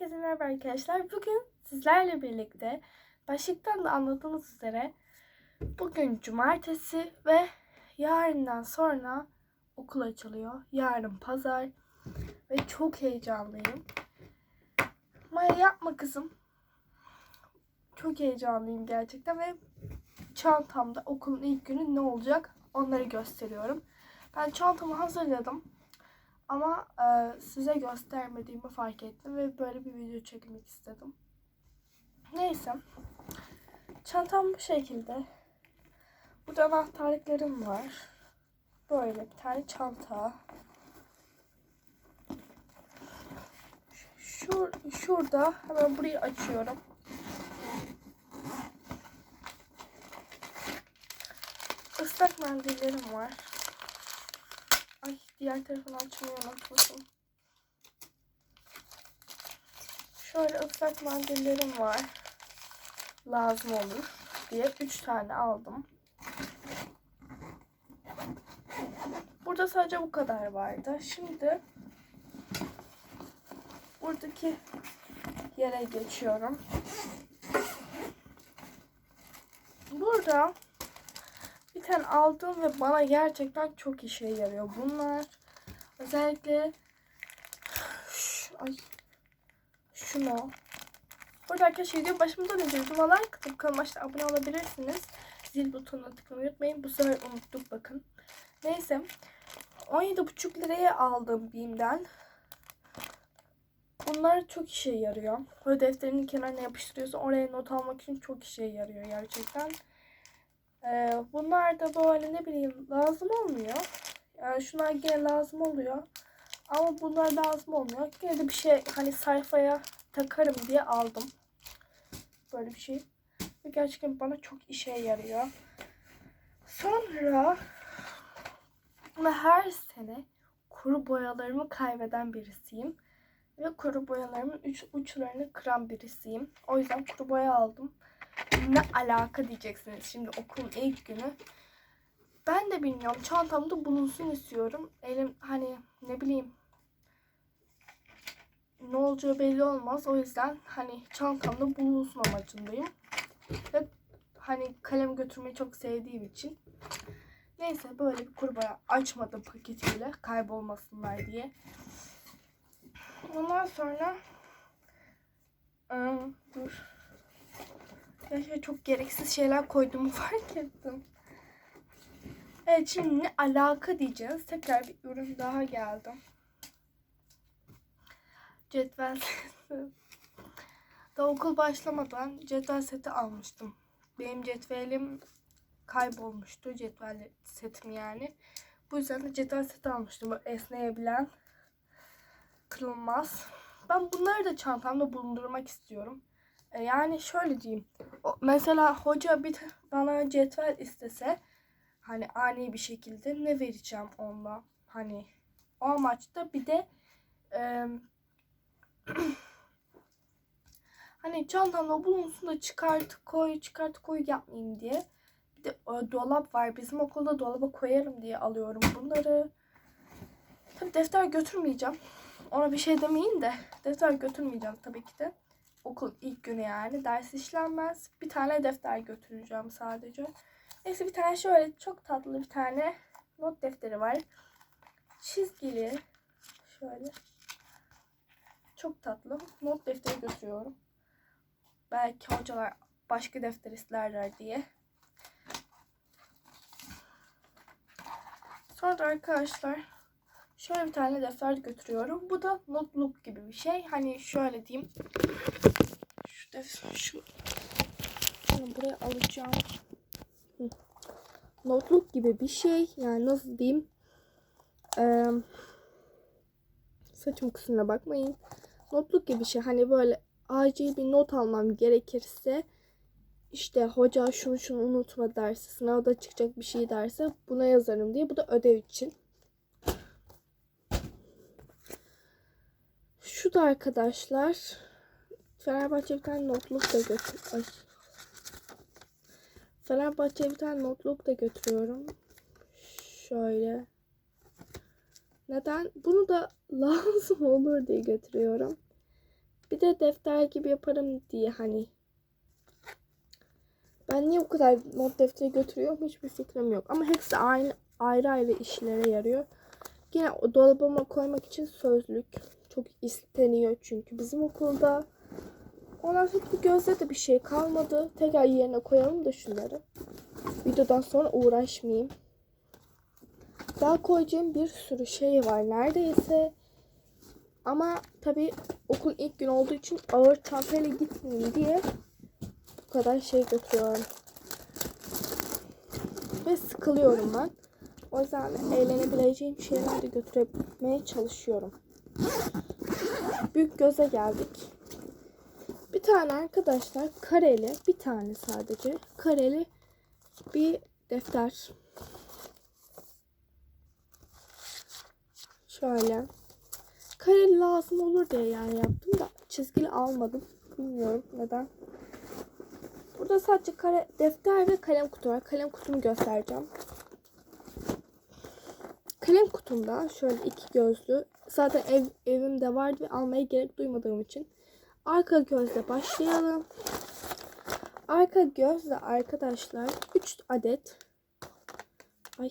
Herkese merhaba arkadaşlar. Bugün sizlerle birlikte başlıktan da anladığınız üzere bugün cumartesi ve yarından sonra okul açılıyor. Yarın pazar ve çok heyecanlıyım. Maya yapma kızım. Çok heyecanlıyım gerçekten ve çantamda okulun ilk günü ne olacak onları gösteriyorum. Ben çantamı hazırladım. Ama e, size göstermediğimi fark ettim ve böyle bir video çekmek istedim. Neyse. Çantam bu şekilde. Burada anahtarlıklarım var. Böyle bir tane çanta. Şur şurada hemen burayı açıyorum. Islak mendillerim var. Diğer tarafını açmayı unutmuşum. Şöyle ıslak mendillerim var. Lazım olur diye 3 tane aldım. Burada sadece bu kadar vardı. Şimdi buradaki yere geçiyorum. Burada bir tane aldım ve bana gerçekten çok işe yarıyor bunlar. Özellikle Şş, ay şunu. Burada arkadaşlar video videoma like atıp kanalıma işte abone olabilirsiniz. Zil butonuna tıklamayı unutmayın. Bu sefer unuttuk bakın. Neyse. 17,5 liraya aldım BİM'den. Bunlar çok işe yarıyor. Böyle defterinin kenarına yapıştırıyorsun. Oraya not almak için çok işe yarıyor gerçekten. Ee, bunlar da böyle ne bileyim lazım olmuyor. Yani şunlar gene lazım oluyor. Ama bunlar lazım olmuyor. Gene de bir şey hani sayfaya takarım diye aldım. Böyle bir şey. Ve gerçekten bana çok işe yarıyor. Sonra ben her sene kuru boyalarımı kaybeden birisiyim. Ve kuru boyalarımın uç, uçlarını kıran birisiyim. O yüzden kuru boya aldım ne alaka diyeceksiniz şimdi okulun ilk günü. Ben de bilmiyorum. Çantamda bulunsun istiyorum. Elim hani ne bileyim ne olacağı belli olmaz. O yüzden hani çantamda bulunsun amacındayım. Ve hani kalem götürmeyi çok sevdiğim için. Neyse böyle bir kurbaya açmadım paketiyle kaybolmasınlar diye. Ondan sonra ıı, dur Gerçekten çok gereksiz şeyler koyduğumu fark ettim. Evet şimdi ne alaka diyeceğiz. Tekrar bir ürün daha geldi. Cetvel seti. Daha okul başlamadan cetvel seti almıştım. Benim cetvelim kaybolmuştu. Cetvel setim yani. Bu yüzden de cetvel seti almıştım. Esneyebilen, kırılmaz. Ben bunları da çantamda bulundurmak istiyorum. E, yani şöyle diyeyim. Mesela hoca bir bana cetvel istese hani ani bir şekilde ne vereceğim onunla? Hani o amaçta bir de e, hani çantamda bulunsun da çıkart koy çıkart koy yapmayayım diye. Bir de e, dolap var. Bizim okulda dolaba koyarım diye alıyorum bunları. Tabii defter götürmeyeceğim. Ona bir şey demeyin de defter götürmeyeceğim tabii ki de okul ilk günü yani. Ders işlenmez. Bir tane defter götüreceğim sadece. Neyse bir tane şöyle çok tatlı bir tane not defteri var. Çizgili. Şöyle. Çok tatlı. Not defteri götürüyorum. Belki hocalar başka defter isterler diye. Sonra arkadaşlar şöyle bir tane defter götürüyorum. Bu da notebook gibi bir şey. Hani şöyle diyeyim. Şu defter şu Bunu buraya alacağım. Notebook gibi bir şey. Yani nasıl diyeyim? Ee, saçım kısmına bakmayın. Notebook gibi bir şey. Hani böyle acil bir not almam gerekirse işte hoca şunu şunu unutma derse, sınavda çıkacak bir şey derse buna yazarım diye. Bu da ödev için. Şu da arkadaşlar Fenerbahçe bir tane notluk da götür. Ay. Fenerbahçe bir tane notluk da götürüyorum. Şöyle. Neden? Bunu da lazım olur diye götürüyorum. Bir de defter gibi yaparım diye hani. Ben niye bu kadar not defteri götürüyorum hiçbir fikrim yok. Ama hepsi aynı ayrı ayrı işlere yarıyor. Yine dolabıma koymak için sözlük. Çok isteniyor çünkü bizim okulda. Ondan sonra bu gözde de bir şey kalmadı. Tekrar yerine koyalım da şunları. Videodan sonra uğraşmayayım. Daha koyacağım bir sürü şey var neredeyse. Ama tabii okul ilk gün olduğu için ağır çantayla gitmeyeyim diye bu kadar şey götürüyorum. Ve sıkılıyorum ben. O yüzden eğlenebileceğim şeyler de götürmeye çalışıyorum. Büyük göze geldik. Bir tane arkadaşlar kareli, bir tane sadece kareli bir defter. Şöyle. Kareli lazım olur diye yani yaptım da çizgili almadım. Bilmiyorum neden. Burada sadece kare, defter ve kalem kutu var. Kalem kutumu göstereceğim. Kalem kutumda şöyle iki gözlü. Zaten ev, evimde vardı ve almaya gerek duymadığım için. Arka gözle başlayalım. Arka gözle arkadaşlar 3 adet. Ay.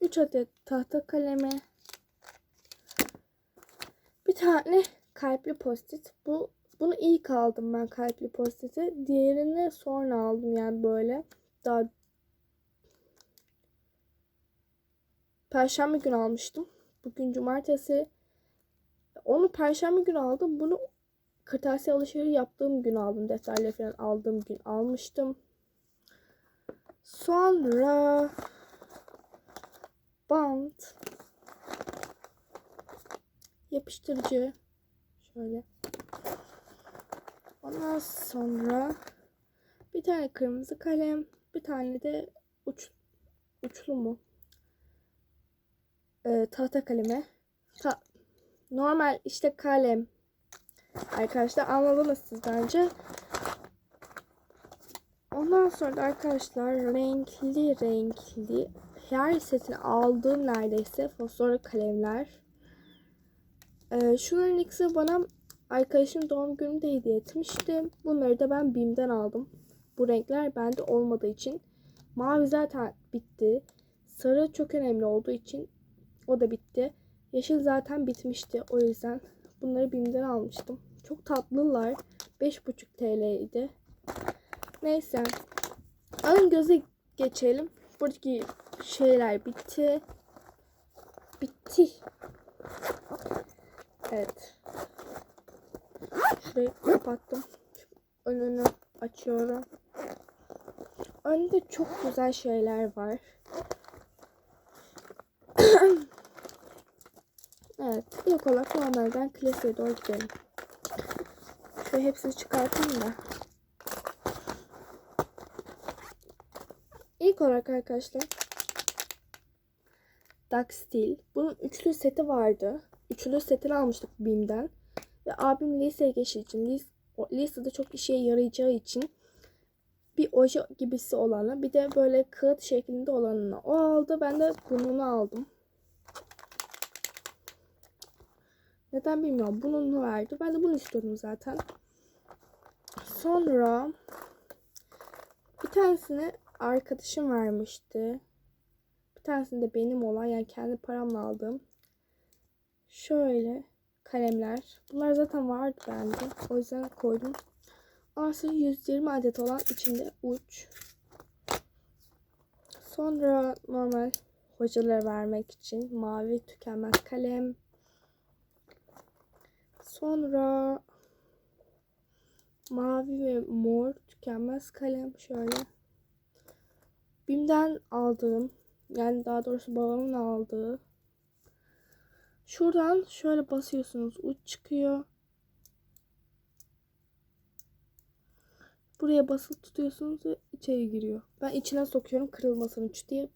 3 adet tahta kalemi. Bir tane kalpli postit. Bu bunu ilk aldım ben kalpli postiti. Diğerini sonra aldım yani böyle. Daha Perşembe günü almıştım. Bugün cumartesi. Onu perşembe günü aldım. Bunu kırtasiye alışveriş yaptığım gün aldım. Defterleri falan aldığım gün almıştım. Sonra bant yapıştırıcı şöyle ondan sonra bir tane kırmızı kalem bir tane de uç uçlu mu ee, tahta kalemi Ta normal işte kalem arkadaşlar anladınız siz bence ondan sonra da arkadaşlar renkli renkli her setini aldığım neredeyse fosforlu kalemler. Ee, şunların ikisi bana arkadaşım doğum günümde hediye etmişti. Bunları da ben BİM'den aldım. Bu renkler bende olmadığı için. Mavi zaten bitti. Sarı çok önemli olduğu için o da bitti. Yeşil zaten bitmişti. O yüzden bunları BİM'den almıştım. Çok tatlılar. 5,5 TL idi. Neyse. Ön göze geçelim. Buradaki şeyler bitti. Bitti. Evet. Şurayı kapattım. Önünü açıyorum. Önde çok güzel şeyler var. Olarak normalden klasiğe doğru gidelim. Şöyle hepsini çıkartayım da. İlk olarak arkadaşlar Daxtil. Bunun üçlü seti vardı. Üçlü setini almıştık BİM'den. Ve abim liseye geçtiği için lis lisede çok işe yarayacağı için bir oje gibisi olanı bir de böyle kağıt şeklinde olanını o aldı. Ben de bununu aldım. Neden bilmiyorum. Bununu verdi. Ben de bunu istiyordum zaten. Sonra bir tanesini arkadaşım vermişti. Bir tanesini de benim olan yani kendi paramla aldığım. Şöyle kalemler. Bunlar zaten vardı bende. O yüzden koydum. Aslında 120 adet olan içinde uç. Sonra normal hocalara vermek için mavi tükenmez kalem. Sonra mavi ve mor tükenmez kalem şöyle. Bim'den aldığım yani daha doğrusu babamın aldığı şuradan şöyle basıyorsunuz uç çıkıyor. Buraya basılı tutuyorsunuz ve içeri giriyor. Ben içine sokuyorum kırılmasın uç diye.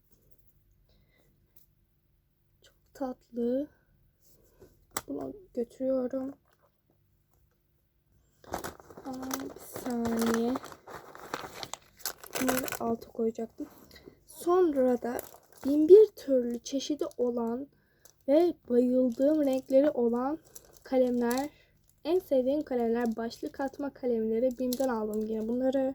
Çok tatlı. Bunu götürüyorum. Bir saniye. Bunları alta koyacaktım. Sonra da bin bir türlü çeşidi olan Ve bayıldığım renkleri olan kalemler. En sevdiğim kalemler başlık atma kalemleri. Bim'den aldım yine bunları.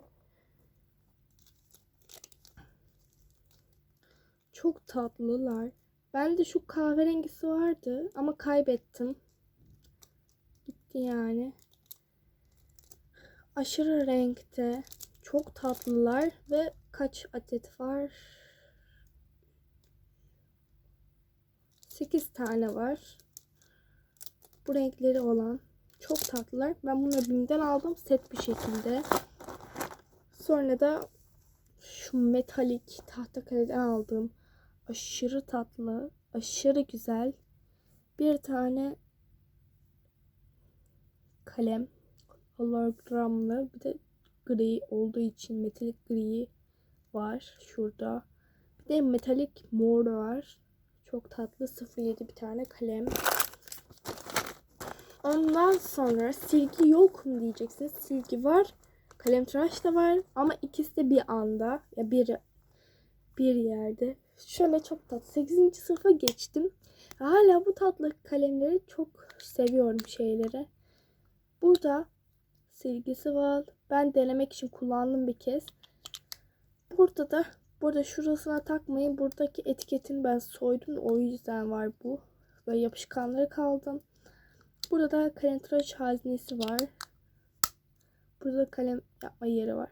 Çok tatlılar. Bende şu kahverengisi vardı ama kaybettim. Gitti yani. Aşırı renkte. Çok tatlılar ve kaç adet var? 8 tane var. Bu renkleri olan çok tatlılar. Ben bunları BİM'den aldım set bir şekilde. Sonra da şu metalik tahta kaleden aldığım aşırı tatlı, aşırı güzel bir tane kalem hologramlı bir de gri olduğu için metalik gri var şurada. Bir de metalik mor var. Çok tatlı 07 bir tane kalem. Ondan sonra silgi yok mu diyeceksiniz. Silgi var. Kalem tıraş da var ama ikisi de bir anda ya bir bir yerde. Şöyle çok tatlı. 8. sınıfa geçtim. Hala bu tatlı kalemleri çok seviyorum şeyleri. Burada silgisi var. Ben denemek için kullandım bir kez. Burada da burada şurasına takmayın. Buradaki etiketini ben soydum. O yüzden var bu. Böyle yapışkanları kaldım. Burada da kalem tıraş haznesi var. Burada kalem yapma yeri var.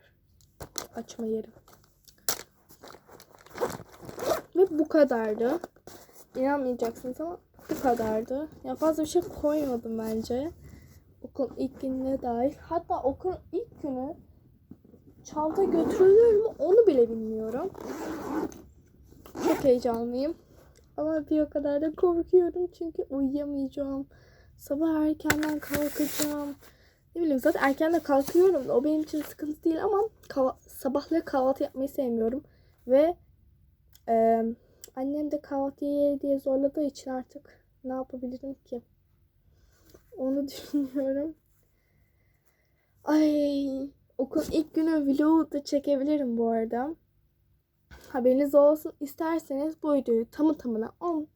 Açma yeri. Ve bu kadardı. İnanmayacaksınız ama bu kadardı. Ya fazla bir şey koymadım bence. Okul ilk gününe dair. Hatta okul ilk günü çanta götürülür mü onu bile bilmiyorum. Çok heyecanlıyım. Ama bir o kadar da korkuyorum çünkü uyuyamayacağım. Sabah erkenden kalkacağım. Ne bileyim zaten erkenden kalkıyorum. O benim için sıkıntı değil ama kah- sabahları kahvaltı yapmayı sevmiyorum. Ve e, annem de kahvaltı ye diye zorladığı için artık ne yapabilirim ki? Onu düşünüyorum. Ay okul ilk günü vlogu da çekebilirim bu arada. Haberiniz olsun. İsterseniz bu videoyu tamı tamına 10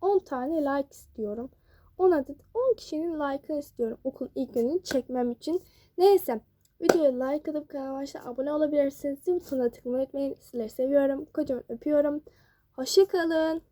10 tane like istiyorum. 10 adet 10 kişinin like'ını istiyorum okul ilk gününü çekmem için. Neyse videoya like atıp kanalıma abone olabilirsiniz. Zil butonuna tıklamayı unutmayın. Sizleri seviyorum. Kocaman öpüyorum. Hoşçakalın.